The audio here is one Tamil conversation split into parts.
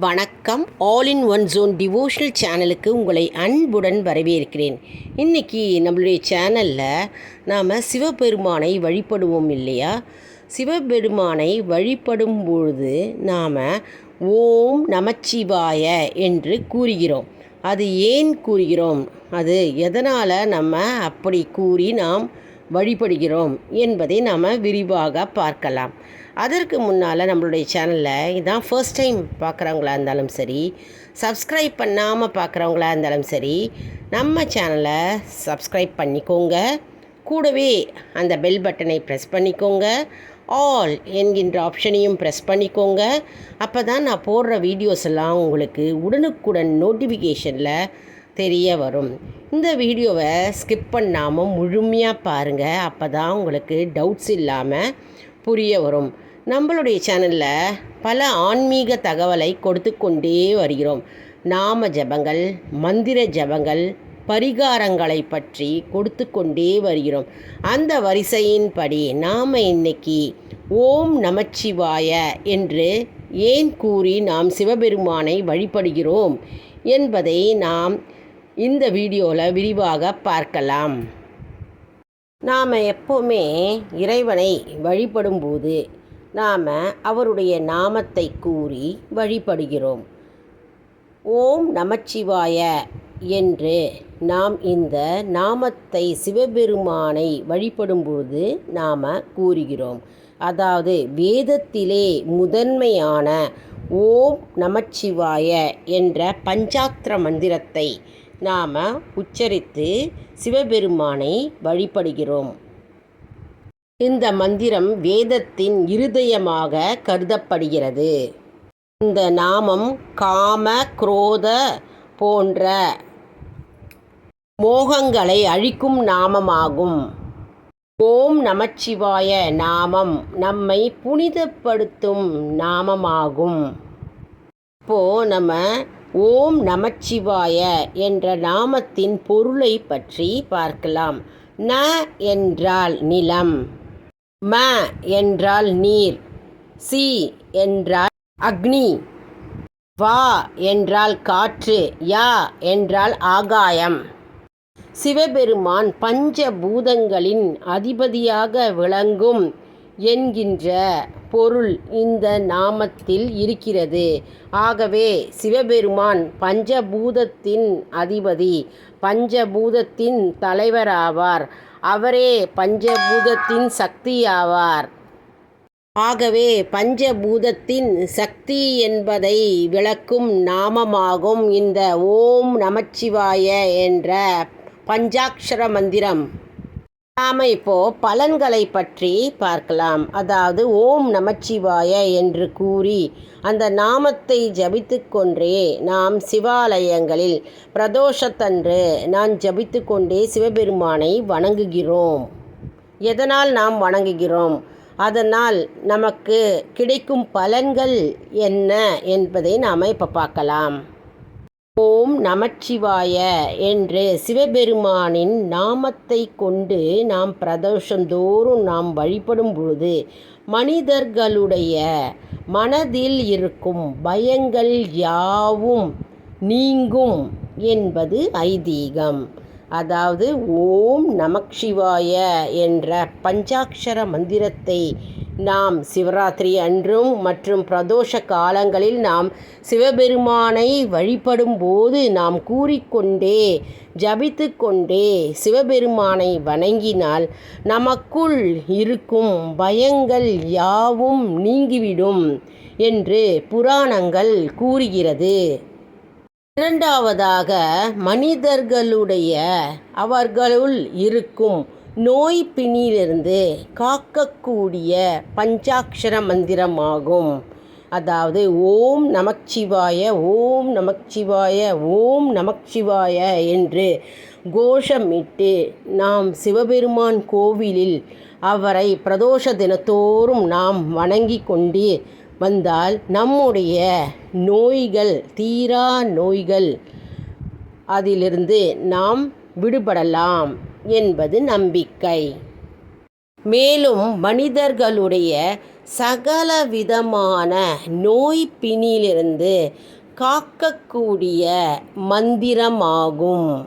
வணக்கம். All in one zone devotional சேனலுக்கு உங்களை அன்புடன் வரவேற்கிறேன். இன்றைக்கி நம்மளுடைய சேனலில் நாம் சிவபெருமானை வழிபடுவோம் இல்லையா? சிவபெருமானை வழிபடும் பொழுது நாம் ஓம் நமச்சிவாய என்று கூறுகிறோம். அது ஏன் கூறுகிறோம்? அது எதனால் நம்ம அப்படி கூறி நாம் வழிபடுகிறோம் என்பதை நாம் விரிவாக பார்க்கலாம். அதற்கு முன்னால் நம்மளுடைய சேனலில் இதான் ஃபர்ஸ்ட் டைம் பார்க்குறவங்களா இருந்தாலும் சரி சப்ஸ்கிரைப் பண்ணாமல் பார்க்குறவங்களா இருந்தாலும் சரி நம்ம சேனலை சப்ஸ்கிரைப் பண்ணிக்கோங்க. கூடவே அந்த பெல் பட்டனை ப்ரெஸ் பண்ணிக்கோங்க. ஆல் என்கின்ற ஆப்ஷனையும் ப்ரெஸ் பண்ணிக்கோங்க. அப்போ தான் நான் போடுற வீடியோஸ் எல்லாம் உங்களுக்கு உடனுக்குடன் நோட்டிஃபிகேஷனில் தெரிய வரும் இந்த வீடியோவை ஸ்கிப் பண்ணாமல் முழுமையாக பாருங்கள் அப்போ தான் உங்களுக்கு டவுட்ஸ் இல்லாமல் புரிய வரும். நம்மளுடைய சேனலில் பல ஆன்மீக தகவலை கொடுத்து கொண்டே வருகிறோம். நாம ஜபங்கள் மந்திர ஜபங்கள் பரிகாரங்களை பற்றி கொடுத்து கொண்டே வருகிறோம். அந்த வரிசையின்படி நாம் இன்னைக்கு ஓம் நமச்சிவாய என்று ஏன் கூறி நாம் சிவபெருமானை வழிபடுகிறோம் என்பதை நாம் இந்த வீடியோவில் விரிவாக பார்க்கலாம். நாம் எப்போவுமே இறைவனை வழிபடும்போது நாம் அவருடைய நாமத்தை கூறி வழிபடுகிறோம். ஓம் நமச்சிவாய என்று நாம் இந்த நாமத்தை சிவபெருமானை வழிபடும்போது நாம் கூறுகிறோம். அதாவது வேதத்திலே முதன்மையான ஓம் நமச்சிவாய என்ற பஞ்சாத்திர மந்திரத்தை நாம் உச்சரித்து சிவபெருமானை வழிபடுகிறோம். இந்த மந்திரம் வேதத்தின் இருதயமாக கருதப்படுகிறது. இந்த நாமம் காம குரோத போன்ற மோகங்களை அழிக்கும் நாமமாகும். ஓம் நமச்சிவாய நாமம் நம்மை புனிதப்படுத்தும் நாமமாகும். இப்போ நம்ம ஓம் நமச்சிவாய என்ற நாமத்தின் பொருளை பற்றி பார்க்கலாம். ந என்றால் நிலம் ம என்றால் நீர் சி என்றால் அக்னி வா என்றால் காற்று யா என்றால் ஆகாயம். சிவபெருமான் பஞ்சபூதங்களின் அதிபதியாக விளங்கும் என்கின்ற பொருள் இந்த நாமத்தில் இருக்கிறது. ஆகவே சிவபெருமான் பஞ்சபூதத்தின் அதிபதி பஞ்சபூதத்தின் தலைவராவார். அவரே பஞ்சபூதத்தின் சக்தியாவார். ஆகவே பஞ்சபூதத்தின் சக்தி என்பதை விளக்கும் நாமமாகும் இந்த ஓம் நமச்சிவாய என்ற பஞ்சாட்சர மந்திரம். நாம் இப்போ பலன்களை பற்றி பார்க்கலாம். அதாவது ஓம் நமச்சிவாய என்று கூறி அந்த நாமத்தை ஜபித்து கொண்டே நாம் சிவாலயங்களில் பிரதோஷத்தன்று நான் ஜபித்து கொண்டே சிவபெருமானை வணங்குகிறோம். எதனால் நாம் வணங்குகிறோம்? அதனால் நமக்கு கிடைக்கும் பலன்கள் என்ன என்பதை நாம் இப்போ பார்க்கலாம். ஓம் நமச்சிவாய என்று சிவபெருமானின் நாமத்தை கொண்டு நாம் பிரதோஷந்தோறும் நாம் வழிபடும் பொழுது மனிதர்களுடைய மனதில் இருக்கும் பயங்கள் யாவும் நீங்கும் என்பது ஐதீகம். அதாவது ஓம் நமச்சிவாய என்ற பஞ்சாட்சர மந்திரத்தை நாம் சிவராத்திரி அன்றும் மற்றும் பிரதோஷ காலங்களில் நாம் சிவபெருமானை வழிபடும் போது நாம் கூறிக்கொண்டே ஜபித்து கொண்டே சிவபெருமானை வணங்கினால் நமக்குள் இருக்கும் பயங்கள் யாவும் நீங்கிவிடும் என்று புராணங்கள் கூறுகிறது. இரண்டாவதாக மனிதர்களுடைய அவர்களுள் இருக்கும் நோய் பிணியிலிருந்து காக்கக்கூடிய பஞ்சாட்சர மந்திரமாகும். அதாவது ஓம் நமச்சிவாய ஓம் நமச்சிவாய ஓம் நமச்சிவாய என்று கோஷமிட்டு நாம் சிவபெருமான் கோவிலில் அவரை பிரதோஷ தினத்தோறும் நாம் வணங்கி கொண்டு வந்தால் நம்முடைய நோய்கள் தீரா நோய்கள் அதிலிருந்து நாம் விடுபடலாம். என்பது நம்பிக்கை. மேலும் மனிதர்களுடைய சகல விதமான நோய் பிணியிலிருந்து காக்கக்கூடிய மந்திரமாகும்.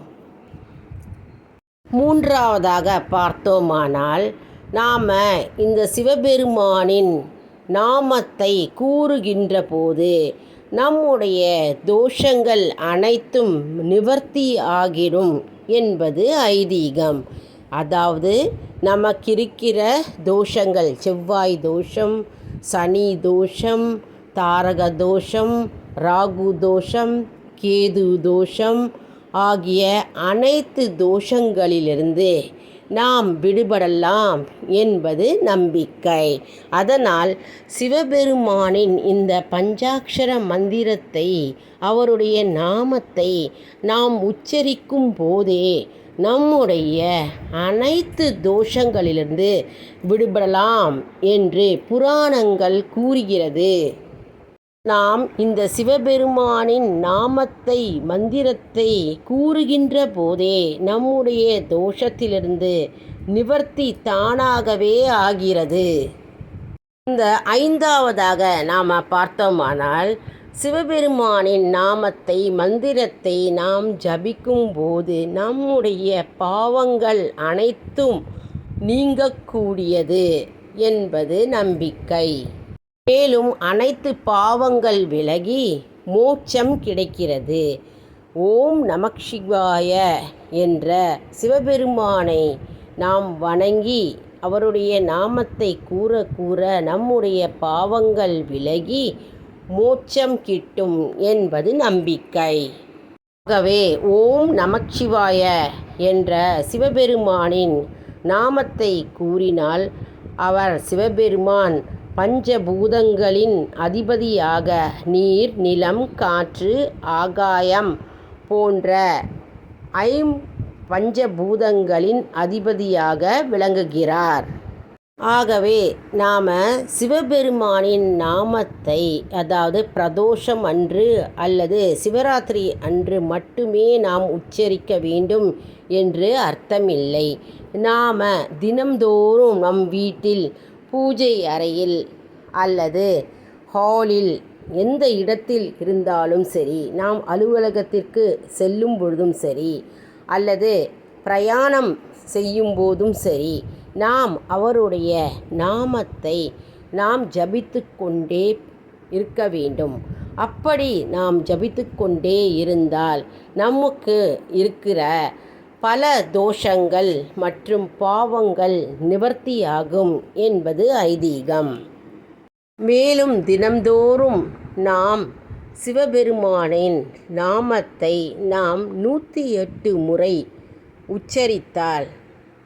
மூன்றாவதாக பார்த்தோமானால் நாம் இந்த சிவபெருமானின் நாமத்தை கூறுகின்ற போது நம்முடைய தோஷங்கள் அனைத்தும் நிவர்த்தி ஆகிடும் என்பது ஐதீகம். அதாவது நமக்கிருக்கிற தோஷங்கள் செவ்வாய் தோஷம் சனி தோஷம் தாரக தோஷம் ராகு தோஷம் கேது தோஷம் ஆகிய அனைத்து தோஷங்களிலிருந்து நாம் விடுபடலாம் என்பது நம்பிக்கை. அதனால் சிவபெருமானின் இந்த பஞ்சாட்சர மந்திரத்தை அவருடைய நாமத்தை நாம் உச்சரிக்கும் போதே நம்முடைய அனைத்து தோஷங்களிலிருந்து விடுபடலாம் என்று புராணங்கள் கூறுகிறது. நாம் இந்த சிவபெருமானின் நாமத்தை மந்திரத்தை கூறுகின்ற போதே நம்முடைய தோஷத்திலிருந்து நிவர்த்தி தானாகவே ஆகிறது. இந்த ஐந்தாவதாக நாம் பார்த்தோமானால் சிவபெருமானின் நாமத்தை மந்திரத்தை நாம் ஜபிக்கும் போது நம்முடைய பாவங்கள் அனைத்தும் நீங்கக்கூடியது என்பது நம்பிக்கை. மேலும் அனைத்து பாவங்கள் விலகி மோட்சம் கிடைக்கிறது. ஓம் நமக்ஷிவாய என்ற சிவபெருமானை நாம் வணங்கி அவருடைய நாமத்தை கூற கூற நம்முடைய பாவங்கள் விலகி மோட்சம் கிட்டும் என்பது நம்பிக்கை. ஆகவே ஓம் நமச்சிவாய என்ற சிவபெருமானின் நாமத்தை கூறினால் அவர் சிவபெருமான் பஞ்சபூதங்களின் அதிபதியாக நீர் நிலம் காற்று ஆகாயம் போன்ற ஐம் பஞ்சபூதங்களின் அதிபதியாக விளங்குகிறார். ஆகவே நாம் சிவபெருமானின் நாமத்தை அதாவது பிரதோஷம் அன்று அல்லது சிவராத்திரி அன்று மட்டுமே நாம் உச்சரிக்க வேண்டும் என்று அர்த்தமில்லை. நாம் தினம்தோறும் நம் வீட்டில் பூஜை அறையில் அல்லது ஹாலில் எந்த இடத்தில் இருந்தாலும் சரி நாம் அலுவலகத்திற்கு செல்லும் பொழுதும் சரி அல்லது பிரயாணம் செய்யும் போதும் சரி நாம் அவருடைய நாமத்தை நாம் ஜபித்து கொண்டே இருக்க வேண்டும். அப்படி நாம் ஜபித்து கொண்டே இருந்தால் நமக்கு இருக்கிற பல தோஷங்கள் மற்றும் பாவங்கள் நிவர்த்தியாகும் என்பது ஐதீகம். மேலும் தினம்தோறும் நாம் சிவபெருமானின் நாமத்தை நாம் நூற்றி எட்டு முறை உச்சரித்தால்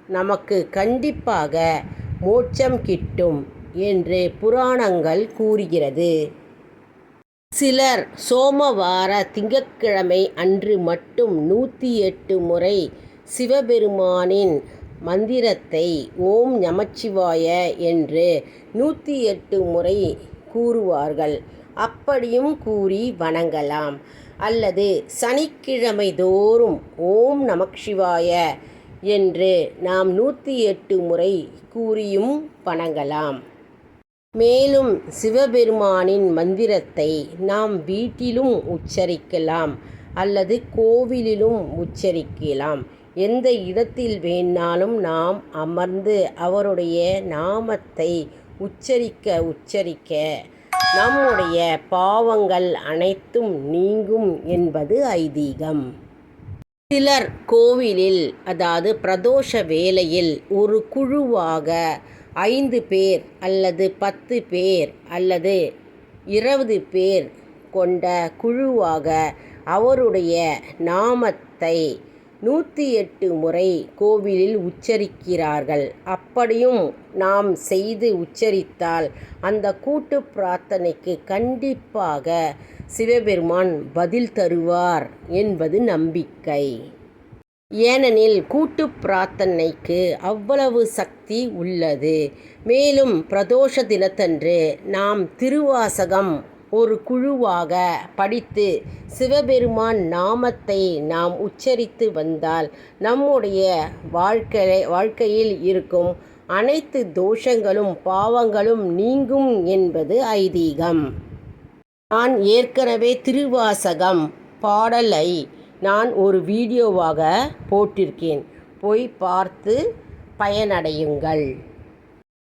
நமக்கு கண்டிப்பாக மோட்சம் கிட்டும் என்று புராணங்கள் கூறுகிறது. சிலர் சோமவார திங்கட்கிழமை அன்று மட்டும் நூற்றி எட்டு முறை சிவபெருமானின் மந்திரத்தை ஓம் நமச்சிவாய என்று நூற்றி எட்டு முறை கூறுவார்கள். அப்படியும் கூறி வணங்கலாம். அல்லது சனிக்கிழமை தோறும் ஓம் நமச்சிவாய என்று நாம் நூற்றி எட்டு முறை கூறியும் வணங்கலாம். மேலும் சிவபெருமானின் மந்திரத்தை நாம் வீட்டிலும் உச்சரிக்கலாம் அல்லது கோவிலிலும் உச்சரிக்கலாம். எந்த இடத்தில் வேணாலும் நாம் அமர்ந்து அவருடைய நாமத்தை உச்சரிக்க உச்சரிக்க நம்முடைய பாவங்கள் அனைத்தும் நீங்கும் என்பது ஐதீகம். சிலர் கோவிலில் அதாவது பிரதோஷ வேளையில் ஒரு குழுவாக ஐந்து பேர் அல்லது பத்து பேர் அல்லது இருபது பேர் கொண்ட குழுவாக அவருடைய நாமத்தை நூற்றி எட்டு முறை கோவிலில் உச்சரிக்கிறார்கள். அப்படியும் நாம் செய்து உச்சரித்தால் அந்த கூட்டு பிரார்த்தனைக்கு கண்டிப்பாக சிவபெருமான் பதில் தருவார் என்பது நம்பிக்கை. ஏனெனில் கூட்டு பிரார்த்தனைக்கு அவ்வளவு சக்தி உள்ளது. மேலும் பிரதோஷ தினத்தன்று நாம் திருவாசகம் ஒரு குழுவாக படித்து சிவபெருமான் நாமத்தை நாம் உச்சரித்து வந்தால் நம்முடைய வாழ்க்கை வாழ்க்கையில் இருக்கும் அனைத்து தோஷங்களும் பாவங்களும் நீங்கும் என்பது ஐதீகம். நான் ஏற்கனவே திருவாசகம் பாடலை நான் ஒரு வீடியோவாக போட்டிருக்கேன். போய் பார்த்து பயனடையுங்கள்.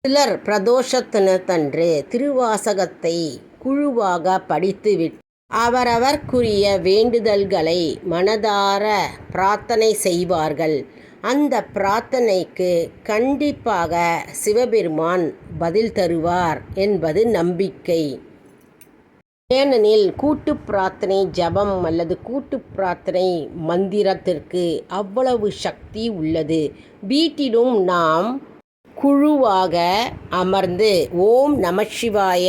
சிலர் பிரதோஷத்தினத்தன்று திருவாசகத்தை குழுவாக படித்துவிட்டு அவரவர்க்குரிய வேண்டுதல்களை மனதார பிரார்த்தனை செய்வார்கள். அந்த பிரார்த்தனைக்கு கண்டிப்பாக சிவபெருமான் பதில் தருவார் என்பது நம்பிக்கை. ஏனெனில் கூட்டு பிரார்த்தனை ஜபம் அல்லது கூட்டு பிரார்த்தனை மந்திரத்திற்கு அவ்வளவு சக்தி உள்ளது. வீட்டிலும் நாம் குழுவாக அமர்ந்து ஓம் நமசிவாய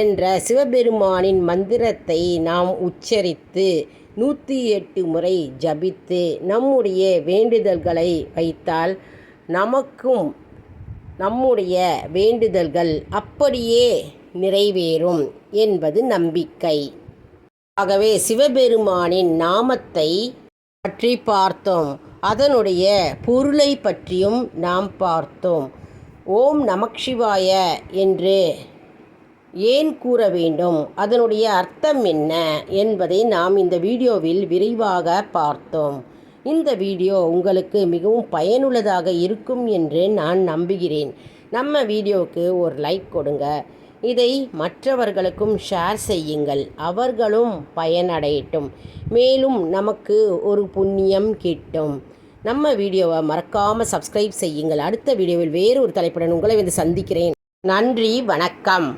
என்ற சிவபெருமானின் மந்திரத்தை நாம் உச்சரித்து நூற்றி எட்டு முறை ஜபித்து நம்முடைய வேண்டுதல்களை வைத்தால் நமக்கும் நம்முடைய வேண்டுதல்கள் அப்படியே நிறைவேறும் என்பது நம்பிக்கை. ஆகவே சிவபெருமானின் நாமத்தை பற்றி பார்த்தோம். அதனுடைய பொருளை பற்றியும் நாம் பார்த்தோம். ஓம் நமக்ஷிவாய என்று ஏன் கூற வேண்டும்? அதனுடைய அர்த்தம் என்ன என்பதை நாம் இந்த வீடியோவில் விரிவாக பார்த்தோம். இந்த வீடியோ உங்களுக்கு மிகவும் பயனுள்ளதாக இருக்கும் என்று நான் நம்புகிறேன். நம்ம வீடியோவுக்கு ஒரு லைக் கொடுங்க. இதை மற்றவர்களுக்கும் ஷேர் செய்யுங்கள். அவர்களும் பயனடையட்டும். மேலும் நமக்கு ஒரு புண்ணியம் கிட்டும். நம்ம வீடியோவை மறக்காமல் சப்ஸ்கிரைப் செய்யுங்கள். அடுத்த வீடியோவில் வேறு ஒரு தலைப்புடன் உங்களை வந்து சந்திக்கிறேன். நன்றி வணக்கம்.